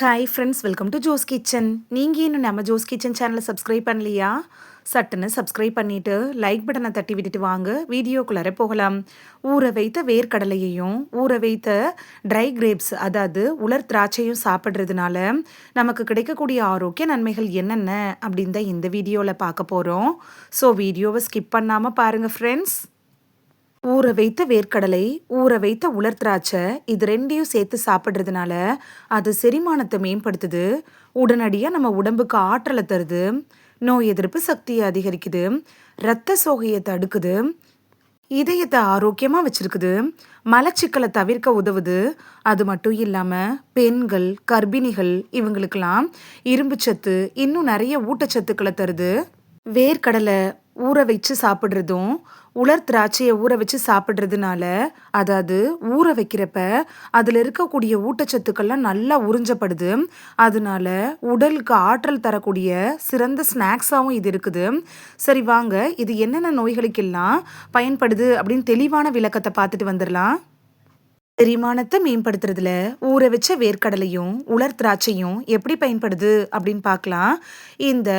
Hi friends welcome to Jo's kitchen நீங்கள் இன்னும் நம்ம ஜோஸ் கிச்சன் சேனலை சப்ஸ்கிரைப் பண்ணலையா? சட்டுன்னு சப்ஸ்கிரைப் பண்ணிவிட்டு லைக் பட்டனை தட்டி விட்டுட்டு வாங்க. வீடியோக்குள்ளார போகலாம். ஊற வைத்த வேர்க்கடலையையும் ஊற வைத்த ட்ரை கிரேப்ஸ் அதாவது உலர் திராட்சையும் சாப்பிட்றதுனால நமக்கு கிடைக்கக்கூடிய ஆரோக்கிய நன்மைகள் என்னென்ன அப்படின்னு தான் இந்த வீடியோவில் பார்க்க போகிறோம் ஸோ வீடியோவை ஸ்கிப் பண்ணாமல் பாருங்கள் ஃப்ரெண்ட்ஸ் ஊற வைத்த வேர்க்கடலை ஊற வைத்த உலர் திராட்சை இது ரெண்டையும் சேர்த்து சாப்பிட்றதுனால அது செரிமானத்தை மேம்படுத்துது. உடனடியாக நம்ம உடம்புக்கு ஆற்றலை தருது. நோய் எதிர்ப்பு சக்தியை அதிகரிக்குது. இரத்த சோகையை தடுக்குது. இதயத்தை ஆரோக்கியமாக வச்சுருக்குது. மலச்சிக்கலை தவிர்க்க உதவுது. அது மட்டும் இல்லாமல் பெண்கள் கர்ப்பிணிகள் இவங்களுக்கெல்லாம் இரும்பு சத்து இன்னும் நிறைய ஊட்டச்சத்துக்களை தருது. வேர்க்கடலை ஊற வச்சு சாப்பிட்றதும் உலர் திராட்சையை ஊற வச்சு சாப்பிட்றதுனால அதாவது ஊற வைக்கிறப்ப அதில் இருக்கக்கூடிய ஊட்டச்சத்துக்கள்லாம் நல்லா உறிஞ்சப்படுது. அதனால உடலுக்கு ஆற்றல் தரக்கூடிய சிறந்த ஸ்நாக்ஸாகவும் இது இருக்குது. சரி வாங்க இது என்னென்ன நோய்களுக்கெல்லாம் பயன்படுது அப்படின்னு தெளிவான விளக்கத்தை பார்த்துட்டு வந்துடலாம். செரிமானத்தை மேம்படுத்துறதுல ஊற வச்ச வேர்க்கடலையும் உலர் திராட்சையும் எப்படி பயன்படுது அப்படின்னு பார்க்கலாம். இந்த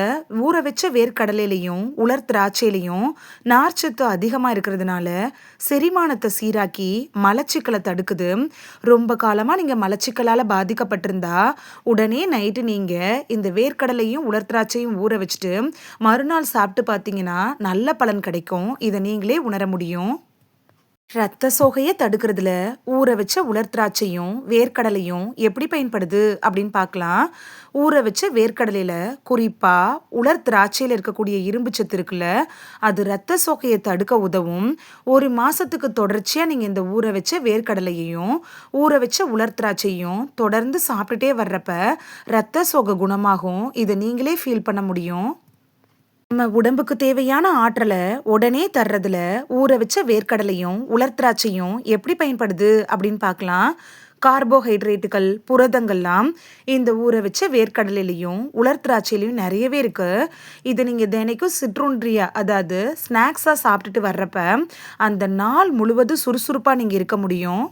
ஊற வச்ச வேர்க்கடலையிலையும் உலர் திராட்சையிலையும் நார்ச்சத்து அதிகமாக இருக்கிறதுனால செரிமானத்தை சீராக்கி மலச்சிக்கலை தடுக்குது. ரொம்ப காலமாக நீங்கள் மலச்சிக்கலால் பாதிக்கப்பட்டிருந்தா உடனே நைட்டு நீங்கள் இந்த வேர்க்கடலையும் உலர் திராட்சையும் ஊற வச்சுட்டு மறுநாள் சாப்பிட்டு பார்த்தீங்கன்னா நல்ல பலன் கிடைக்கும். இதை நீங்களே உணர முடியும். ரத்த சோகையை தடுக்கிறதுல ஊற வச்ச உலர் திராட்சையும் வேர்க்கடலையும் எப்படி பயன்படுது அப்படின்னு பார்க்கலாம். ஊற வச்ச வேர்க்கடலையில் குறிப்பாக உலர் திராட்சையில் இருக்கக்கூடிய இரும்பு சத்து இருக்குல்ல அது ரத்த சோகையை தடுக்க உதவும். ஒரு மாதத்துக்கு தொடர்ச்சியாக நீங்கள் இந்த ஊற வச்ச வேர்க்கடலையையும் ஊற வச்ச உலர் திராட்சையும் தொடர்ந்து சாப்பிட்டுட்டே வர்றப்ப ரத்த சோகை குணமாகும். இதை நீங்களே ஃபீல் பண்ண முடியும். நம்ம உடம்புக்கு தேவையான ஆற்றலை உடனே தர்றதுல ஊற வச்ச வேர்க்கடலையும் உலர் திராட்சையும் எப்படி பயன்படுது அப்படின்னு பார்க்கலாம். கார்போஹைட்ரேட்டுகள் புரதங்கள்லாம் இந்த ஊற வச்ச வேர்க்கடலையிலையும் உலர்த்திராட்சையிலையும் நிறையவே இருக்கு. இதை நீங்கள் தினைக்கும் சிற்றுன்றியா அதாவது ஸ்நாக்ஸாக சாப்பிட்டுட்டு வர்றப்ப அந்த நாள் முழுவதும் சுறுசுறுப்பாக நீங்கள் இருக்க முடியும்.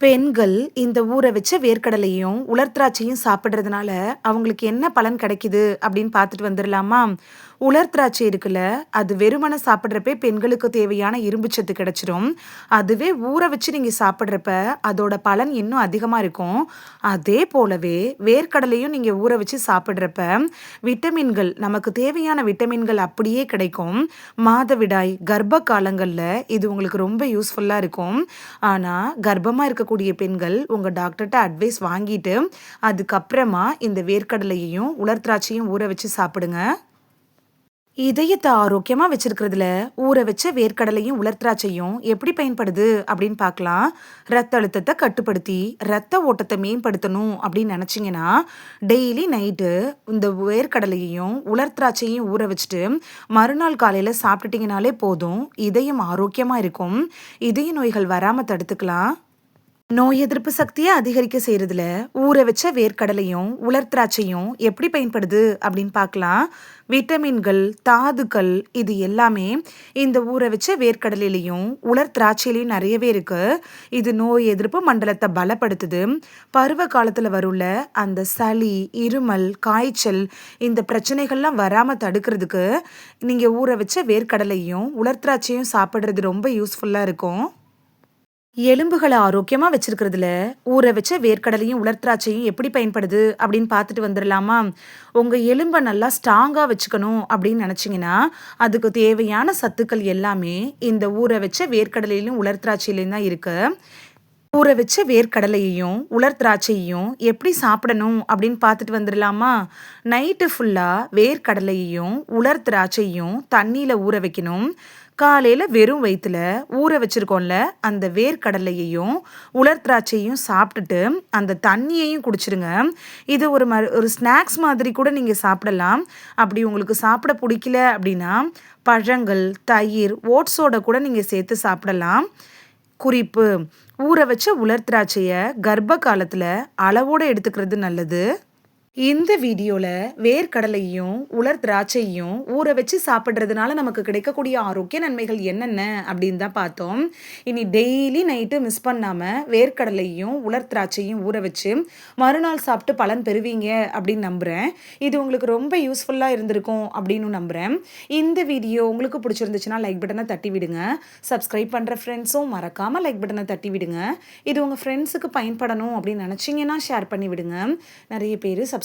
பெண்கள் இந்த ஊற வச்ச வேர்க்கடலையும் உலர் திராட்சையும் சாப்பிட்றதுனால அவங்களுக்கு என்ன பலன் கிடைக்குது அப்படின்னு பார்த்துட்டு வந்துடலாமா உலர் திராட்சை இருக்குல்ல அது வெறுமனை சாப்பிட்றப்ப பெண்களுக்கு தேவையான இரும்பு சத்து கிடைச்சிரும். அதுவே ஊற வச்சு நீங்கள் சாப்பிட்றப்ப அதோட பலன் இன்னும் அதிகமாக இருக்கும். அதே போலவே வேர்க்கடலையும் நீங்கள் ஊற வச்சு சாப்பிட்றப்ப விட்டமின்கள் நமக்கு தேவையான விட்டமின்கள் அப்படியே கிடைக்கும். மாதவிடாய் கர்ப்ப காலங்களில் இது உங்களுக்கு ரொம்ப யூஸ்ஃபுல்லாக இருக்கும். ஆனால் கர்ப்பமாக இருக்கக்கூடிய பெண்கள் உங்கள் டாக்டர்கிட்ட அட்வைஸ் வாங்கிட்டு அதுக்கப்புறமா இந்த வேர்க்கடலையையும் உலர் திராட்சையும் ஊற வச்சு சாப்பிடுங்க. இதயத்தை ஆரோக்கியமாக வச்சிருக்கிறதுல ஊற வச்ச வேர்க்கடலையும் உலர்த்திராட்சையும் எப்படி பயன்படுது அப்படின்னு பார்க்கலாம். ரத்த அழுத்தத்தை கட்டுப்படுத்தி ரத்த ஓட்டத்தை மேம்படுத்தணும் அப்படின்னு நினச்சிங்கன்னா டெய்லி நைட்டு இந்த வேர்க்கடலையையும் உலர்த்திராட்சையும் ஊற வச்சுட்டு மறுநாள் காலையில் சாப்பிட்டுட்டிங்கனாலே போதும் இதயம் ஆரோக்கியமாக இருக்கும். இதய நோய்கள் வராமல் தடுத்துக்கலாம். நோய் எதிர்ப்பு சக்தியை அதிகரிக்க செய்யறதுல ஊற வச்ச வேர்க்கடலையும் உலர் திராட்சையும் எப்படி பயன்படுது அப்படின்னு பார்க்கலாம். விட்டமின்கள் தாதுக்கள் இது எல்லாமே இந்த ஊற வச்ச வேர்க்கடலையிலையும் உலர் திராட்சையிலையும் நிறையவே இருக்கு. இது நோய் எதிர்ப்பு மண்டலத்தை பலப்படுத்துது. பருவ காலத்தில் வருள்ள அந்த சளி இருமல் காய்ச்சல் இந்த பிரச்சனைகள்லாம் வராமல் தடுக்கிறதுக்கு நீங்கள் ஊற வச்ச வேர்க்கடலையும் உலர் திராட்சையும் சாப்பிட்றது ரொம்ப யூஸ்ஃபுல்லாக இருக்கும். எலும்புகளை ஆரோக்கியமாக வச்சிருக்கிறதுல? ஊற வச்ச வேர்க்கடலையும் உலர்த்திராட்சையும் எப்படி பயன்படுது? அப்படின்னு பார்த்துட்டு வந்துடலாமா உங்கள் எலும்பை நல்லா ஸ்ட்ராங்காக வச்சுக்கணும் அப்படின்னு நினச்சிங்கன்னா அதுக்கு தேவையான சத்துக்கள் எல்லாமே இந்த ஊற வச்ச வேர்க்கடலையிலும் உலர்த்திராட்சையிலையும் தான் இருக்குது ஊற வச்ச வேர்க்கடலையையும் உலர் திராட்சையையும் எப்படி சாப்பிடணும் அப்படின்னு பார்த்துட்டு வந்துடலாமா நைட்டு ஃபுல்லாக வேர்க்கடலையையும் உலர் திராட்சையும் தண்ணியில் ஊற வைக்கணும். காலையில் வெறும் வயிற்றுல ஊற வச்சுருக்கோம்ல அந்த வேர்க்கடலையையும் உலர் திராட்சையும் சாப்பிட்டுட்டு அந்த தண்ணியையும் குடிச்சிருங்க. இது ஒரு ம ஒரு ஸ்நாக்ஸ் மாதிரி கூட நீங்கள் சாப்பிடலாம். அப்படி உங்களுக்கு சாப்பிட பிடிக்கல அப்படின்னா பழங்கள் தயிர் ஓட்ஸோட கூட நீங்கள் சேர்த்து சாப்பிடலாம். குறிப்பு ஊற வச்ச உலர் திராட்சையை கர்ப்ப காலத்தில் அளவோடு எடுத்துக்கிறது நல்லது. இந்த வீடியோல வேர்க்கடலையும், உலர் திராட்சையும் ஊற வச்சு சாப்பிட்றதுனால நமக்கு கிடைக்கக்கூடிய ஆரோக்கிய நன்மைகள் என்னென்ன அப்படின்னு தான் பார்த்தோம். இனி டெய்லி நைட்டு மிஸ் பண்ணாம வேர்க்கடலையும், உலர் திராட்சையும் ஊற வச்சு மறுநாள் சாப்பிட்டு பலன் பெறுவீங்க அப்படின்னு நம்புறேன். இது உங்களுக்கு ரொம்ப யூஸ்ஃபுல்லா இருந்திருக்கும் அப்படின்னு நம்புறேன். இந்த வீடியோ உங்களுக்கு பிடிச்சிருந்துச்சுன்னா லைக் பட்டனை தட்டி விடுங்க. சப்ஸ்கிரைப் பண்ற ஃப்ரெண்ட்ஸும் மறக்காம லைக் பட்டனை தட்டி விடுங்க. இது உங்க ஃப்ரெண்ட்ஸுக்கு பயன்படணும் அப்படின்னு நினைச்சீங்கன்னா ஷேர் பண்ணி விடுங்க. நிறைய பேர்